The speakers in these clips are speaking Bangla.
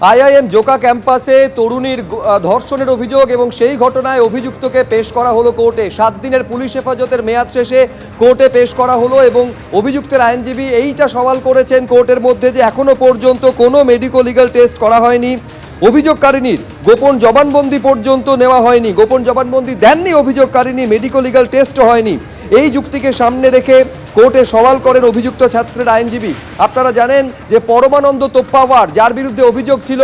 আইআইএম জোকা ক্যাম্পাসে তরুণীর ধর্ষণের অভিযোগ এবং সেই ঘটনায় অভিযুক্তকে পেশ করা হলো কোর্টে। সাত দিনের পুলিশ হেফাজতের মেয়াদ শেষে কোর্টে পেশ করা হলো এবং অভিযুক্তের আইনজীবী এইটা সওয়াল করেছেন কোর্টের মধ্যে যে এখনও পর্যন্ত কোনো মেডিকো লিগাল টেস্ট করা হয়নি। অভিযোগকারিনীর গোপন জবানবন্দি পর্যন্ত নেওয়া হয়নি। গোপন জবানবন্দি দেননি অভিযোগকারিনী মেডিকো লিগাল টেস্টও হয়নি। এই যুক্তিকে সামনে রেখে কোর্টে সওয়াল করেন অভিযুক্ত ছাত্রের আইনজীবী। আপনারা জানেন যে পরমানন্দ তোপ্পাওয়ার, যার বিরুদ্ধে অভিযোগ ছিল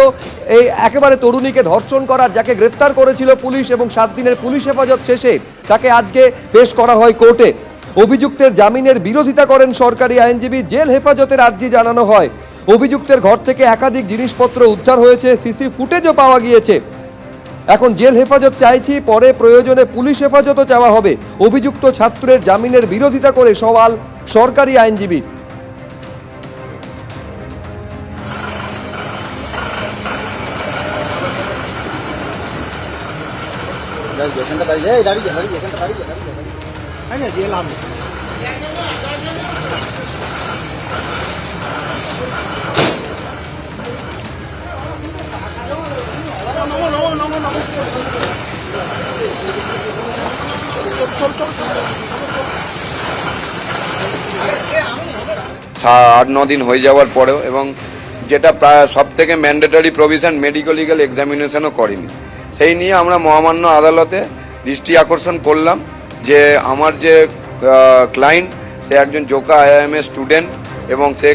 এই একেবারে তরুণীকে ধর্ষণ করার, যাকে গ্রেপ্তার করেছিল পুলিশ এবং সাত দিনের পুলিশ হেফাজত শেষে তাকে আজকে পেশ করা হয় কোর্টে। অভিযুক্তের জামিনের বিরোধিতা করেন সরকারি আইনজীবী, জেল হেফাজতের আর্জি জানানো হয়। অভিযুক্তের ঘর থেকে একাধিক জিনিসপত্র উদ্ধার হয়েছে, সিসি ফুটেজও পাওয়া গিয়েছে। এখন জেল হেফাজত চাইছি, পরে প্রয়োজনে পুলিশ হেফাজতও চাওয়া হবে। অভিযুক্ত ছাত্রের জামিনের বিরোধিতা করে সওয়াল সরকারি আইনজীবীর দাঁড়িয়ে এই দাঁড়িয়ে যা, দাঁড়িয়ে যা, এখানটা দাঁড়িয়ে যা, দাঁড়িয়ে যা, দাঁড়িয়ে যা। হ্যাঁ না যে লাভ নেই। সা- আট, ন দিন হয়ে যাওয়ার পরেও এবং যেটা প্রায় সব থেকে ম্যান্ডেটরি প্রভিশন মেডিকেল লিগাল এক্সামিনেশনও করেনি। সেই নিয়ে আমরা মহামান্য আদালতে দৃষ্টি আকর্ষণ করলাম যে আমার যে ক্লায়েন্ট সে একজন জোকা আইএম স্টুডেন্ট এবং সে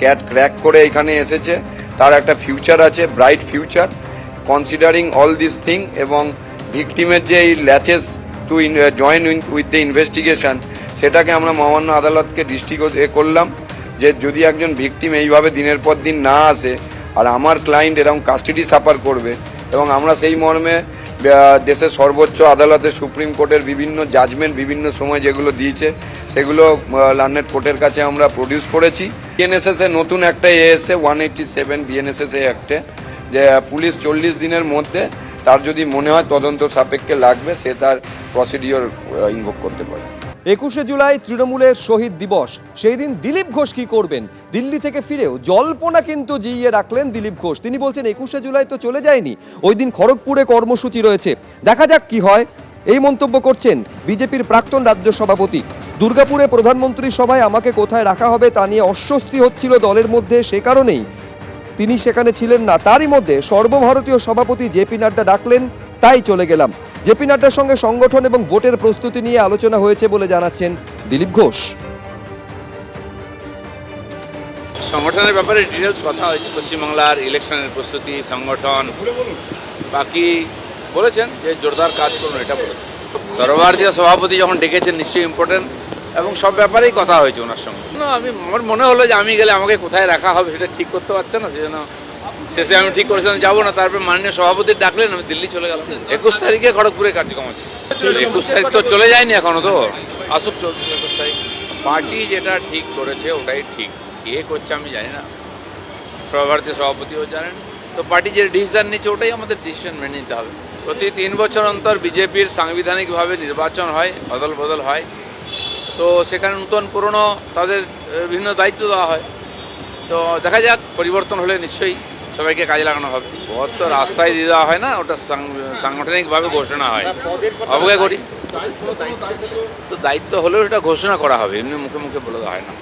ক্যাট ক্র্যাক করে এখানে এসেছে। তার একটা ফিউচার আছে bright future considering all this thing এবং ভিকটিমের যে এই laches to join with the investigation সেটাকে আমরা মহামান্য আদালতকে দৃষ্টি কর- এ করলাম যে যদি একজন ভিকটিম এইভাবে দিনের পর দিন না আসে, আর আমার ক্লায়েন্ট এরকম কাস্টডি সাফার করবে, এবং আমরা সেই মর্মে দেশের সর্বোচ্চ আদালতে সুপ্রিম কোর্টের বিভিন্ন জাজমেন্ট বিভিন্ন সময় যেগুলো দিয়েছে, সেগুলো লার্নেট কোর্টের কাছে আমরা প্রডিউস করেছি। বিএনএসএস এ নতুন একটা এ এসে ওয়ান এইটটি সেভেন বিএনএসএস এ অ্যাক্টে যে পুলিশ চল্লিশ দিনের মধ্যে তার যদি মনে হয় তদন্ত সাপেক্ষে লাগবে, সে তার প্রসিডিওর ইনভোক করতে পারে। একুশে জুলাই তৃণমূলের শহীদ দিবস। সেই দিন দিলীপ ঘোষ কি করবেন? দিল্লি থেকে ফিরেও জল্পনা কিন্তু জিইয়ে রাখলেন দিলীপ ঘোষ। তিনি বলছেন, একুশে জুলাই তো চলে যায়নি। ওই দিন খড়গপুরে কর্মসূচি রয়েছে। দেখা যাক কি হয়। এই মন্তব্য করছেন বিজেপির প্রাক্তন রাজ্য সভাপতি। দুর্গাপুরে প্রধানমন্ত্রী সভায় আমাকে কোথায় রাখা হবে তা নিয়ে অস্বস্তি হচ্ছিল দলের মধ্যে সে কারণেই। তিনি সেখানে ছিলেন না। তারই মধ্যে সর্বভারতীয় সভাপতি জেপি নাড্ডা ডাকলেন, তাই চলে গেলাম। জেপি নাড্ডার সঙ্গে সংগঠন এবং ভোটের প্রস্তুতি নিয়ে আলোচনা হয়েছে বলে জানাচ্ছেন দিলীপ ঘোষ। সংগঠনের ব্যাপারে ডিটেলস কথা হয়েছে, পশ্চিমবাংলার ইলেকশনের প্রস্তুতি, সংগঠন। বাকি বলেছেন যে জোরদার কাজ করুন, এটা বলেছেন। সর্বভারতীয় সভাপতি যখন ডেকেছেন, নিশ্চয়ই ইম্পর্টেন্ট এবং সব ব্যাপারেই কথা হয়েছে ওনার সঙ্গে। না, আমি, আমার মনে হলো যে আমি গেলে আমাকে কোথায় রাখা হবে সেটা ঠিক করতে পারছে না, সেজন্য শেষে আমি ঠিক করেছিলাম, যাব না। তারপরে মাননীয় সভাপতি ডাকলেন, আমি দিল্লি চলে গেলাম। একুশ তারিখে খড়গপুরে কার্যক্রম আছে। একুশ তারিখ তো চলে যায়নি এখনও তো। আসুক চলছে একুশ তারিখ। পার্টি যেটা ঠিক করেছে, ওটাই ঠিক। কে করছে আমি জানি না। সর্বভারতীয় সভাপতিও জানেন। তো পার্টি যে ডিসিশন নিচ্ছে, ওটাই আমাদের ডিসিশন মেনে নিতে হবে। প্রতি তিন বছর অন্তর বিজেপির সাংবিধানিকভাবে নির্বাচন হয় অদল বদল হয়। তো সেখানে নতুন পুরনো তাদের বিভিন্ন দায়িত্ব দেওয়া হয়। তো দেখা যাক, পরিবর্তন হলে নিশ্চয়ই সবাইকে কাজে লাগানো হবে। ভোট তো রাস্তায় দিয়ে দেওয়া হয় না, ওটা সাংগঠনিকভাবে ঘোষণা হয়। অবজ্ঞা করি। তো দায়িত্ব হলেও এটা ঘোষণা করা হবে, এমনি মুখে মুখে বলে দেওয়া হয় না।